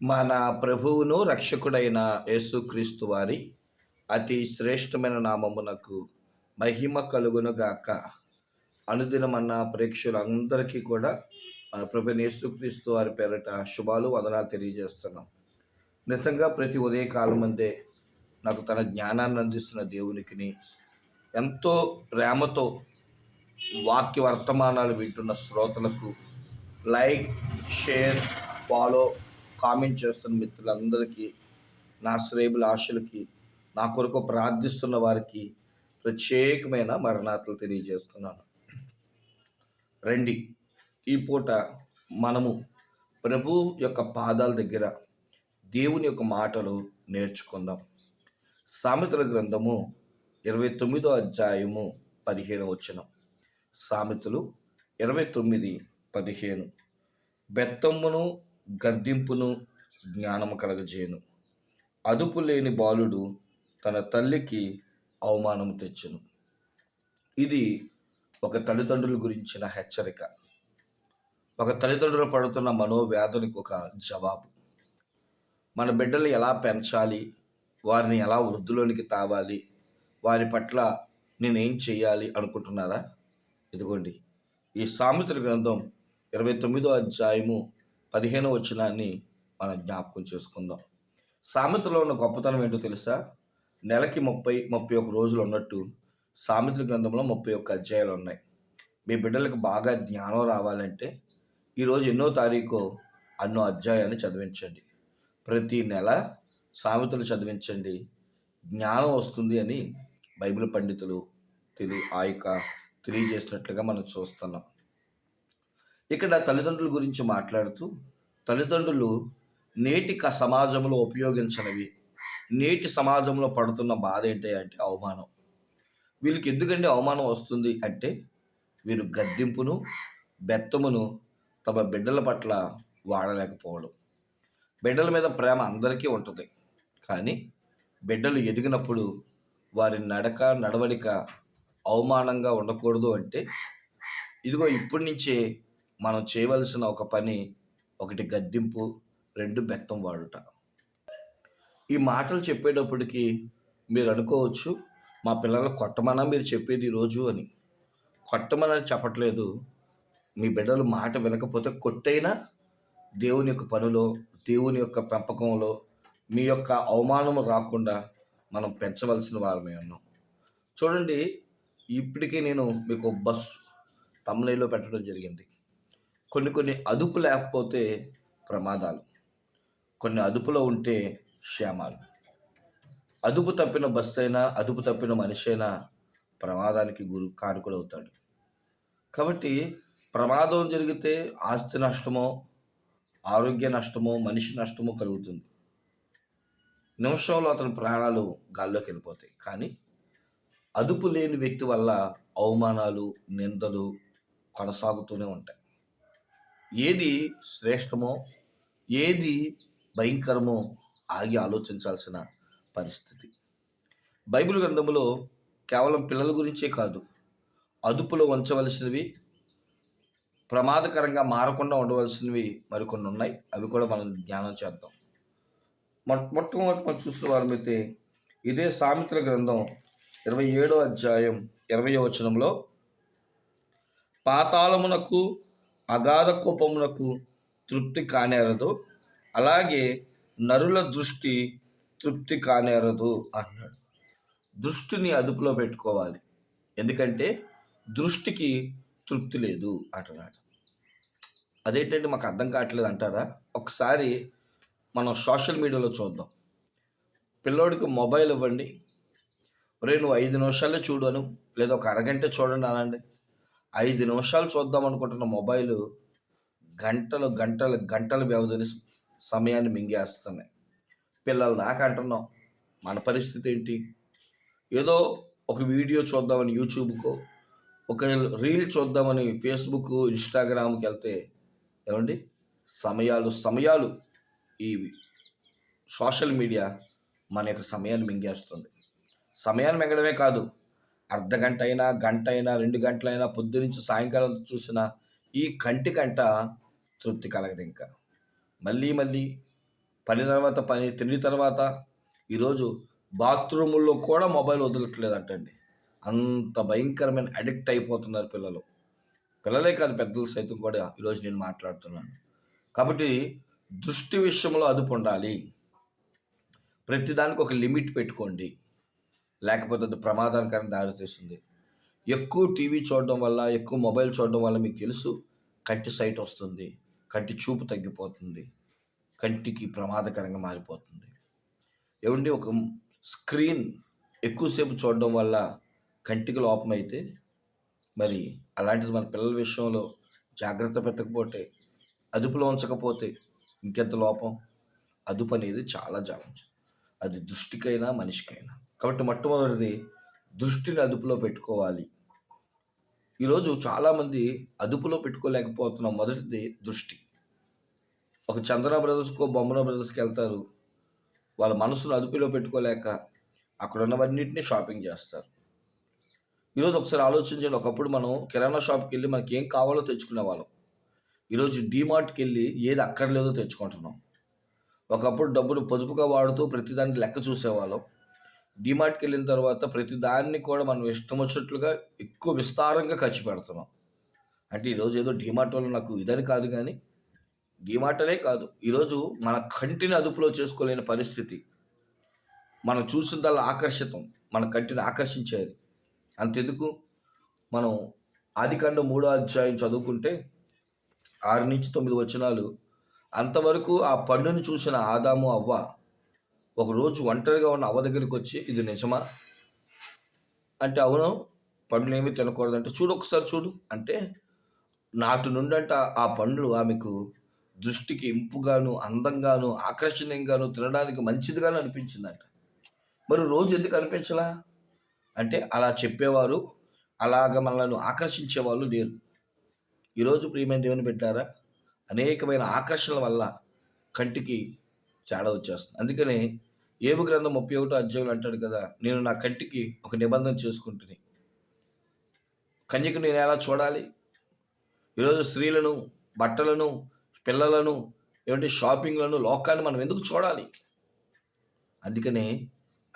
మన ప్రభువును రక్షకుడైన యేసుక్రీస్తు వారి అతి శ్రేష్టమైన నామమునకు మహిమ కలుగునుగాక అనుదినమన్న ప్రేక్షకులందరికీ కూడా మన ప్రభు యేసుక్రీస్తు వారి పేరట శుభాలు వందనాలు తెలియజేస్తున్నాం. నిజంగా ప్రతి ఉదయకాలం అందే నాకు తన జ్ఞానాన్ని అందిస్తున్న దేవునికిని ఎంతో ప్రేమతో వాక్య వర్తమానాలు వింటున్న శ్రోతలకు లైక్ షేర్ ఫాలో కామెంట్ చేస్తున్న మిత్రులందరికీ నా శ్రేబుల ఆశలకి నా కొరకు ప్రార్థిస్తున్న వారికి ప్రత్యేకమైన మరణాతలు తెలియజేస్తున్నాను. రండి ఈ పూట మనము ప్రభు యొక్క పాదాల దగ్గర దేవుని యొక్క మాటలు నేర్చుకుందాం. సామెతల గ్రంథము ఇరవై తొమ్మిదో అధ్యాయము పదిహేను వచనం. సామెతలు ఇరవై తొమ్మిది పదిహేను. బెత్తమ్మును గద్దింపును జ్ఞానము కలగజేయను. అదుపు లేని బాలుడు తన తల్లికి అవమానం తెచ్చును. ఇది ఒక తల్లిదండ్రుల గురించిన హెచ్చరిక. ఒక తల్లిదండ్రులు పడుతున్న మనోవ్యాధునికి ఒక జవాబు. మన బిడ్డలు ఎలా పెంచాలి? వారిని ఎలా వృద్ధిలోనికి తావాలి? వారి పట్ల నేనేం చేయాలి అనుకుంటున్నారా? ఇదిగోండి. ఈ సామెతల గ్రంథం ఇరవై తొమ్మిదో అధ్యాయము పదిహేను వచనాన్ని మనం జ్ఞాపకం చేసుకుందాం. సామెతలో ఉన్న గొప్పతనం ఏంటో తెలుసా? నెలకి ముప్పై ముప్పై ఒక రోజులు ఉన్నట్టు సామెతల గ్రంథంలో ముప్పై ఒక్క అధ్యాయాలు ఉన్నాయి. మీ బిడ్డలకు బాగా జ్ఞానం రావాలంటే ఈరోజు ఎన్నో తారీఖు అన్నో అధ్యాయాన్ని చదివించండి. ప్రతి నెల సామెతలు చదివించండి. జ్ఞానం వస్తుంది అని బైబిల్ పండితులు తెలియ ఆ యొక్క తెలియజేసినట్లుగా మనం చూస్తున్నాం. ఇక్కడ తల్లిదండ్రుల గురించి మాట్లాడుతూ తల్లిదండ్రులు నేటి క సమాజంలో ఉపయోగించనివి నేటి సమాజంలో పడుతున్న బాధ ఏంటి అంటే అవమానం. వీళ్ళకి ఎందుకంటే అవమానం వస్తుంది అంటే వీరు గద్దింపును బెత్తమును తమ బిడ్డల పట్ల వాడలేకపోవడం. బిడ్డల మీద ప్రేమ అందరికీ ఉంటుంది. కానీ బిడ్డలు ఎదిగినప్పుడు వారి నడక నడవడిక అవమానంగా ఉండకూడదు అంటే ఇదిగో ఇప్పటి నుంచే మనం చేయవలసిన ఒక పని ఒకటి గద్దింపు రెండు బెత్తం వాడుట. ఈ మాటలు చెప్పేటప్పటికి మీరు అనుకోవచ్చు మా పిల్లలు కొట్టమన్నా మీరు చెప్పేది రోజు అని. కొట్టమని చెప్పట్లేదు. మీ బిడ్డలు మాట వినకపోతే కొట్టైనా దేవుని యొక్క పనిలో దేవుని యొక్క పెంపకంలో మీ యొక్క అవమానం రాకుండా మనం పెంచవలసిన వారమే ఉన్నాం. చూడండి ఇప్పటికీ నేను మీకు బస్ తమిళలో పెట్టడం జరిగింది. కొన్ని కొన్ని అదుపు లేకపోతే ప్రమాదాలు. కొన్ని అదుపులో ఉంటే క్షేమాలు. అదుపు తప్పిన బస్సు అయినా అదుపు తప్పిన మనిషి అయినా ప్రమాదానికి గురి కారుకుడవుతాడు కాబట్టి ప్రమాదం జరిగితే ఆస్తి నష్టమో ఆరోగ్య నష్టమో మనిషి నష్టమో కలుగుతుంది. నిమిషంలో అతని ప్రాణాలు గాల్లోకి వెళ్ళిపోతాయి. కానీ అదుపు లేని వ్యక్తి వల్ల అవమానాలు నిందలు కొనసాగుతూనే ఉంటాయి. ఏది శ్రేష్టమో ఏది భయంకరమో ఆగి ఆలోచించాల్సిన పరిస్థితి. బైబిల్ గ్రంథంలో కేవలం పిల్లల గురించే కాదు అదుపులో ఉంచవలసినవి ప్రమాదకరంగా మారకుండా ఉండవలసినవి మరికొన్ని ఉన్నాయి. అవి కూడా మనం జ్ఞానం చేద్దాం. మొట్ట మొట్టమొదటి మనం చూసిన వారమైతే ఇదే సామెతల గ్రంథం ఇరవై ఏడో అధ్యాయం ఇరవై వచనంలో పాతాళమునకు అగాధ కోపమునకు తృప్తి కానేరదు. అలాగే నరుల దృష్టి తృప్తి కానేరదు అన్నాడు. దృష్టిని అదుపులో పెట్టుకోవాలి. ఎందుకంటే దృష్టికి తృప్తి లేదు అంటున్నాడు. అదేంటంటే మాకు అర్థం కావట్లేదు అంటారా? ఒకసారి మనం సోషల్ మీడియాలో చూద్దాం. పిల్లోడికి మొబైల్ ఇవ్వండి. రే నువ్వు ఐదు నిమిషాలే చూడను లేదా ఒక అరగంట చూడండి అనండి. ఐదు నిమిషాలు చూద్దాం అనుకుంటున్న మొబైల్ గంటలు గంటలు గంటల వ్యవధిని సమయాన్ని మింగేస్తున్నాయి. పిల్లలు దాకా అంటున్నాం మన పరిస్థితి ఏంటి? ఏదో ఒక వీడియో చూద్దామని యూట్యూబ్కో ఒక రీల్ చూద్దామని ఫేస్బుక్ ఇన్స్టాగ్రామ్కి వెళ్తే ఏమండి? సమయాలు సమయాలు ఈ సోషల్ మీడియా మన యొక్క సమయాన్ని మింగేస్తుంది. సమయాన్ని మింగడమే కాదు అర్ధ గంట అయినా గంట అయినా రెండు గంటలైనా పొద్దు నుంచి సాయంకాలం చూసిన ఈ కంటి కంట తృప్తి కలగదు ఇంకా. మళ్ళీ మళ్ళీ పని తర్వాత పని తిని తర్వాత ఈరోజు బాత్రూముల్లో కూడా మొబైల్ వదలట్లేదంటండి. అంత భయంకరమైన అడిక్ట్ అయిపోతున్నారు పిల్లలు. పిల్లలే కాదు పెద్దలు సైతం కూడా ఈరోజు నేను మాట్లాడుతున్నాను. కాబట్టి దృష్టి విషయంలో అదుపు ఉండాలి. ప్రతిదానికి ఒక లిమిట్ పెట్టుకోండి. లేకపోతే అది ప్రమాదానికరం దారితీస్తుంది ఎక్కువ టీవీ చూడడం వల్ల ఎక్కువ మొబైల్ చూడడం వల్ల మీకు తెలుసు కంటి సైట్ వస్తుంది కంటి చూపు తగ్గిపోతుంది కంటికి ప్రమాదకరంగా మారిపోతుంది. ఏమండి ఒక స్క్రీన్ ఎక్కువసేపు చూడడం వల్ల కంటికి లోపం అయితే మరి అలాంటిది మన పిల్లల విషయంలో జాగ్రత్త పెట్టకపోతే అదుపులో ఉంచకపోతే ఇంకెంత లోపం? అదుపు అనేది చాలా జాగ్రత్త అది దృష్టికైనా మనిషికైనా. కాబట్టి మొట్టమొదటిది దృష్టిని అదుపులో పెట్టుకోవాలి. ఈరోజు చాలామంది అదుపులో పెట్టుకోలేకపోతున్నాం మొదటిది దృష్టి. ఒక చందన బ్రదర్స్కో బొమ్మన బ్రదర్స్కి వెళ్తారు. వాళ్ళ మనసును అదుపులో పెట్టుకోలేక అక్కడ ఉన్నవన్నింటినీ షాపింగ్ చేస్తారు. ఈరోజు ఒకసారి ఆలోచించండి. ఒకప్పుడు మనం కిరాణా షాప్కి వెళ్ళి మనకి ఏం కావాలో తెచ్చుకునే వాళ్ళం. ఈరోజు డీమార్ట్కి వెళ్ళి ఏది అక్కర్లేదో తెచ్చుకుంటున్నాం. ఒకప్పుడు డబ్బులు పొదుపుగా వాడుతూ ప్రతిదాన్ని లెక్క చూసేవాళ్ళం. డీమార్ట్కి వెళ్ళిన తర్వాత ప్రతి దాన్ని కూడా మనం ఇష్టం వచ్చినట్లుగా ఎక్కువ విస్తారంగా ఖర్చు పెడుతున్నాం. అంటే ఈరోజు ఏదో డీమార్ట్ వల్ల నాకు ఇదని కాదు కానీ డీమార్ట్ అనే కాదు. ఈరోజు మన కంటిని అదుపులో చేసుకోలేని పరిస్థితి. మనం చూసిందల్లా ఆకర్షితం. మన కంటిని ఆకర్షించేది. అంతెందుకు? మనం ఆదికాండ మూడో అధ్యాయం చదువుకుంటే ఆరు నుంచి తొమ్మిది వచనాలు అంతవరకు ఆ పండును చూసిన ఆదాము అవ్వ ఒకరోజు ఒంటరిగా ఉన్న అవ్వ దగ్గరికి వచ్చి ఇది నిజమా? అంటే అవును పండ్లు ఏమీ తినకూడదంటే. చూడు ఒకసారి చూడు. అంటే నాటి నుండి అంటే ఆ పండ్లు ఆమెకు దృష్టికి ఇంపుగాను అందంగాను ఆకర్షణీయంగాను తినడానికి మంచిదిగాను అనిపించిందంట. మరి రోజు ఎందుకు అనిపించలా? అంటే అలా చెప్పేవారు అలాగ మనల్ని ఆకర్షించే వాళ్ళు లేరు ఈరోజు ప్రియమైన దేవుని పెట్టారా అనేకమైన ఆకర్షణల వల్ల కంటికి చాడ వచ్చేస్తుంది. అందుకనే ఏబు గ్రంథం ముప్పై ఒకటో అధ్యాయులు అంటాడు కదా నేను నా కంటికి ఒక నిబంధన చేసుకుంటుంది కన్యకు నేను ఎలా చూడాలి? ఈరోజు స్త్రీలను బట్టలను పిల్లలను ఏమంటే షాపింగ్లను లోకాన్ని మనం ఎందుకు చూడాలి? అందుకనే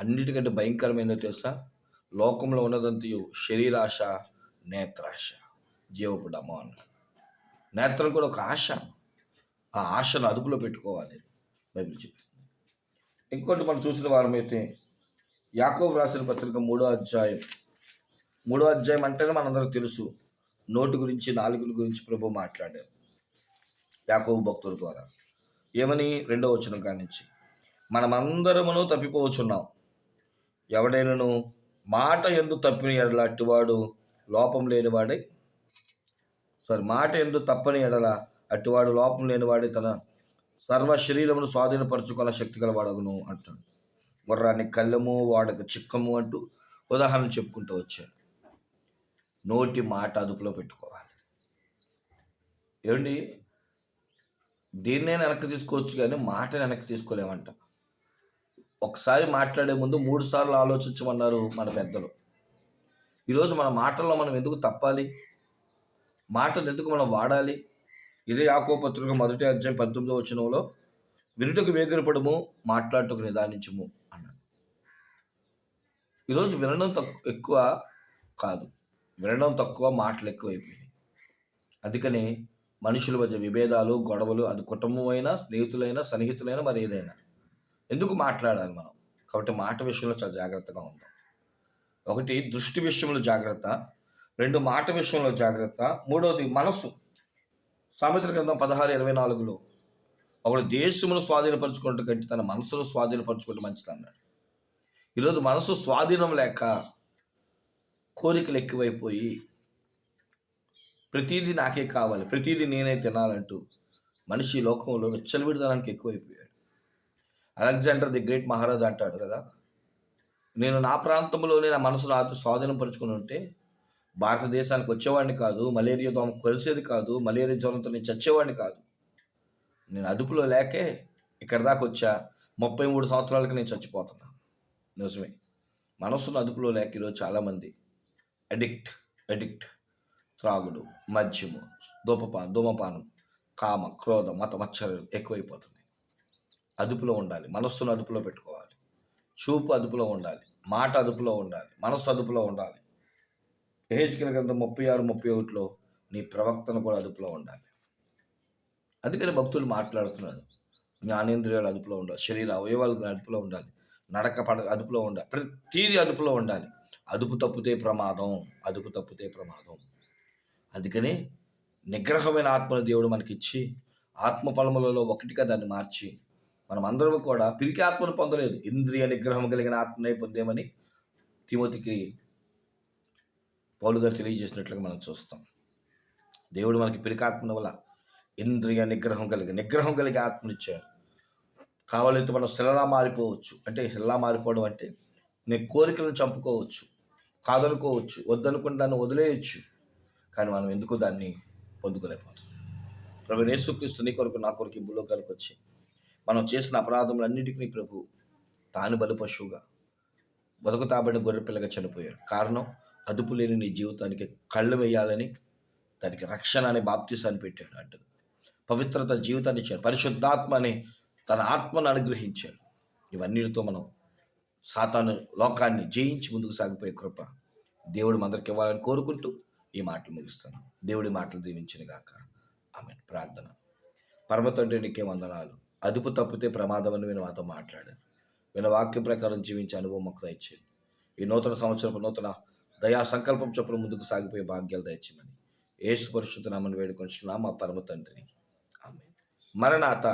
అన్నిటికంటే భయంకరమైనదో తెలుసా? లోకంలో ఉన్నదంతయు శరీరాశ నేత్రాశ జీవపు డమాన్. నేత్రం కూడా ఒక ఆశ. ఆ ఆశను అదుపులో పెట్టుకోవాలి. బైబిల్ చెప్తుంది. ఇంకోటి మనం చూసిన వారమైతే యాకోబు రాసిన పత్రిక మూడో అధ్యాయం. మూడో అధ్యాయం అంటేనే మనందరికి తెలుసు నోటి గురించి నాలుగుల గురించి ప్రభు మాట్లాడారు యాకోబు భక్తుల ద్వారా. ఏమని? రెండో వచనం కానించి. మనమందరమును తప్పిపోవచ్చున్నాం. ఎవడైనను మాట ఎందు తప్పిన ఎడల లోపం లేనివాడై సారీ మాట ఎందు తప్పని ఎడల అట్టివాడు లోపం లేనివాడే తన సర్వ శరీరమును స్వాధీనపరచుకోవాల శక్తి గలవాడగును అంటాడు. గుర్రాన్ని కళ్ళము వాడక చిక్కము అంటూ ఉదాహరణలు చెప్పుకుంటూ వచ్చాడు. నోటి మాట అదుపులో పెట్టుకోవాలి. ఏమండి? దీన్నే వెనక్కి తీసుకోవచ్చు కానీ మాట వెనక్కి తీసుకోలేమంట. ఒకసారి మాట్లాడే ముందు మూడు సార్లు ఆలోచించమన్నారు మన పెద్దలు. ఈరోజు మన మాటల్లో మనం ఎందుకు తప్పాలి? మాటలు ఎందుకు మనం వాడాలి? ఇదే యాకోపత్రిక మొదటి అధ్యాయం పంతొమ్మిదో వచనంలో వినుటకు వేగిరపడము మాట్లాడటకు నిదానించము అన్నాడు. ఈరోజు వినడం తక్కువ ఎక్కువ కాదు. వినడం తక్కువ మాటలు ఎక్కువైపోయినాయి. అందుకని మనుషుల మధ్య విభేదాలు గొడవలు అది కుటుంబం అయినా స్నేహితులైనా సన్నిహితులైనా మరి ఏదైనా. ఎందుకు మాట్లాడాలి మనం? కాబట్టి మాట విషయంలో చాలా జాగ్రత్తగా ఉందాం. ఒకటి దృష్టి విషయంలో జాగ్రత్త. రెండు మాట విషయంలో జాగ్రత్త. మూడవది మనసు సామెతల గ్రంథం పదహారు ఇరవై నాలుగులో ఒకడు దేశమును స్వాధీనపరచుకుంటే కంటే తన మనసును స్వాధీనపరచుకుంటే మంచిది అన్నాడు. ఈరోజు మనసు స్వాధీనం లేక కోరికలు ఎక్కువైపోయి ప్రతిదీ నాకే కావాలి ప్రతిదీ నేనే తినాలంటూ మనిషి లోకంలో లోకంలో విచ్చలవిడదానికి ఎక్కువైపోయాడు. అలెగ్జాండర్ ది గ్రేట్ మహారాజా అంటాడు కదా నేను నా ప్రాంతంలోనే నా మనసును స్వాధీనం స్వాధీనపరుచుకుని ఉంటే భారతదేశానికి వచ్చేవాడిని కాదు మలేరియా దోమ కలిసేది కాదు మలేరియా జ్వరంతో నేను చచ్చేవాడిని కాదు. నేను అదుపులో లేకే ఇక్కడ దాకా వచ్చా. ముప్పై మూడు సంవత్సరాలకి నేను చచ్చిపోతున్నాను నిజమే. మనస్సును అదుపులో లేక ఈరోజు చాలామంది అడిక్ట్ అడిక్ట్ త్రాగుడు మద్యము ధూపపా ధూమపానం కామ క్రోధ మత మచ్చరం ఎక్కువైపోతుంది అదుపులో ఉండాలి. మనస్సును అదుపులో పెట్టుకోవాలి. చూపు అదుపులో ఉండాలి. మాట అదుపులో ఉండాలి. మనస్సు అదుపులో ఉండాలి. ఏహెచ్కిల గ్రంథం ముప్పై ఆరు ముప్పై ఒకటిలో నీ ప్రవక్తన కూడా అదుపులో ఉండాలి. అందుకని భక్తులు మాట్లాడుతున్నాడు. జ్ఞానేంద్రియాలు అదుపులో ఉండాలి. శరీర అవయవాలు అదుపులో ఉండాలి. నడక పడ అదుపులో ఉండాలి. ప్రతిదీ అదుపులో ఉండాలి. అదుపు తప్పితే ప్రమాదం అదుపు తప్పితే ప్రమాదం. అందుకని నిగ్రహమైన ఆత్మను దేవుడు మనకిచ్చి ఆత్మ ఫలములలో ఒకటిగా దాన్ని మార్చి మనం అందరం కూడా పిరికి ఆత్మను పొందలేదు. ఇంద్రియ నిగ్రహం కలిగిన ఆత్మనే పొందేమని తిమోతికి పౌలు గారు తెలియజేసినట్లుగా మనం చూస్తాం. దేవుడు మనకి పిరికాత్మన వల్ల ఇంద్రియ నిగ్రహం కలిగి నిగ్రహం కలిగి ఆత్మనిచ్చాడు కావాలంటే మనం శిలలా మారిపోవచ్చు. అంటే శిలలా మారిపోవడం అంటే నీ కోరికలను చంపుకోవచ్చు కాదనుకోవచ్చు వద్దనుకుని దాన్ని వదిలేయచ్చు. కానీ మనం ఎందుకు దాన్ని పొందుకోలేకపోతాం ప్రభు నేసుక్రీస్తు నీ కొరకు నా కొరకు ఈ భూలోకానికి వచ్చి మనం చేసిన అపరాధములన్నిటికీ ప్రభు తాను బలి పశువుగా బతుకుతాబడిన గొర్రెపిల్లగా చనిపోయాడు. కారణం అదుపు లేని నీ జీవితానికి కళ్ళు వేయాలని దానికి రక్షణ అనే బాప్తీసాన్ని పెట్టాడు అడ్డు పవిత్రత జీవితాన్ని ఇచ్చాడు. పరిశుద్ధాత్మ అని తన ఆత్మను అనుగ్రహించాడు. ఇవన్నిటితో మనం సాతాను లోకాన్ని జయించి ముందుకు సాగిపోయే కృప దేవుడు అందరికి ఇవ్వాలని కోరుకుంటూ ఈ మాటలు ముగిస్తున్నాం. దేవుడి మాటలు దీవించిన గాక. ఆమె ప్రార్థన. పరమ తండ్రి నీకే వందనాలు. అదుపు తప్పితే ప్రమాదం అని నేను మాతో మాట్లాడాను విన వాక్యం ప్రకారం జీవించే అనుభవం మాకు ఇచ్చేది ఈ నూతన సంవత్సరపు నూతన దయా సంకల్పం చొప్పున ముందుకు సాగిపోయే భాగ్యాలు దయచేయమని. ఏసు పరిశుద్ధ నామని వేడుకొని మా పరమ తండ్రి ఆమె మరణాత